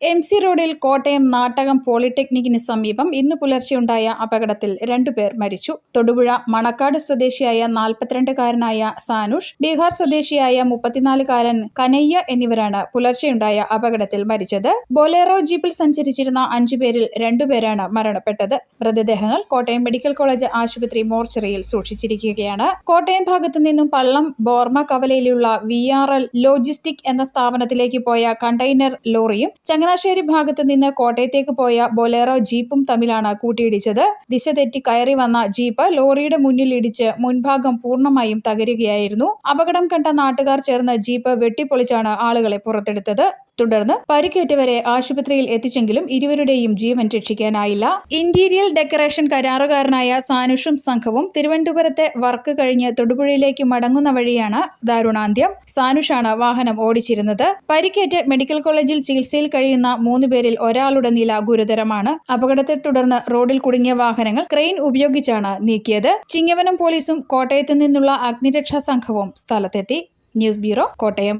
M C റോഡിൽ കോട്ടയം നാട്ടകം പോളിടെക്നിക്കിന് സമീപം ഇന്ന് പുലർച്ചെയുണ്ടായ അപകടത്തിൽ രണ്ടുപേർ മരിച്ചു. തൊടുപുഴ മണക്കാട് സ്വദേശിയായ നാൽപ്പത്തിരണ്ടുകാരനായ സാനുഷ് ബീഹാർ സ്വദേശിയായ മുപ്പത്തിനാലുകാരൻ കനയ്യ എന്നിവരാണ് പുലർച്ചെയുണ്ടായ അപകടത്തിൽ മരിച്ചത്. ബൊലേറോ ജീപ്പിൽ സഞ്ചരിച്ചിരുന്ന അഞ്ചുപേരിൽ രണ്ടുപേരാണ് മരണപ്പെട്ടത്. മൃതദേഹങ്ങൾ കോട്ടയം മെഡിക്കൽ കോളേജ് ആശുപത്രി മോർച്ചറിയിൽ സൂക്ഷിച്ചിരിക്കുകയാണ്. കോട്ടയം ഭാഗത്തു നിന്നും പള്ളം ബോർമ കവലയിലുള്ള വി ആർ എൽ ലോജിസ്റ്റിക് എന്ന സ്ഥാപനത്തിലേക്ക് പോയ കണ്ടെയ്നർ ലോറിയും ചങ്ങനാശ്ശേരി ഭാഗത്തു നിന്ന് കോട്ടയത്തേക്ക് പോയ ബൊലേറോ ജീപ്പും തമ്മിലാണ് കൂട്ടിയിടിച്ചത്. ദിശ തെറ്റി കയറി വന്ന ജീപ്പ് ലോറിയുടെ മുന്നിൽ ഇടിച്ച് മുൻഭാഗം പൂർണമായും തകരുകയായിരുന്നു. അപകടം കണ്ട നാട്ടുകാർ ചേർന്ന് ജീപ്പ് വെട്ടിപ്പൊളിച്ചാണ് ആളുകളെ പുറത്തെടുത്തത്. തുടർന്ന് പരിക്കേറ്റവരെ ആശുപത്രിയിൽ എത്തിച്ചെങ്കിലും ഇരുവരുടെയും ജീവൻ രക്ഷിക്കാനായില്ല. ഇന്റീരിയൽ ഡെക്കറേഷൻ കരാറുകാരനായ സാനുഷും സംഘവും തിരുവനന്തപുരത്തെ വർക്ക് കഴിഞ്ഞ് തൊടുപുഴയിലേക്ക് മടങ്ങുന്ന വഴിയാണ് ദാരുണാന്ത്യം. സാനുഷാണ് വാഹനം ഓടിച്ചിരുന്നത്. പരിക്കേറ്റ് മെഡിക്കൽ കോളേജിൽ ചികിത്സയിൽ കഴിയുന്ന മൂന്നുപേരിൽ ഒരാളുടെ നില ഗുരുതരമാണ്. അപകടത്തെ തുടർന്ന് റോഡിൽ കുടുങ്ങിയ വാഹനങ്ങൾ ക്രെയിൻ ഉപയോഗിച്ചാണ് നീക്കിയത്. ചിങ്ങവനം പോലീസും കോട്ടയത്ത് നിന്നുള്ള അഗ്നിരക്ഷാ സംഘവും സ്ഥലത്തെത്തി. News bureau Kottayam.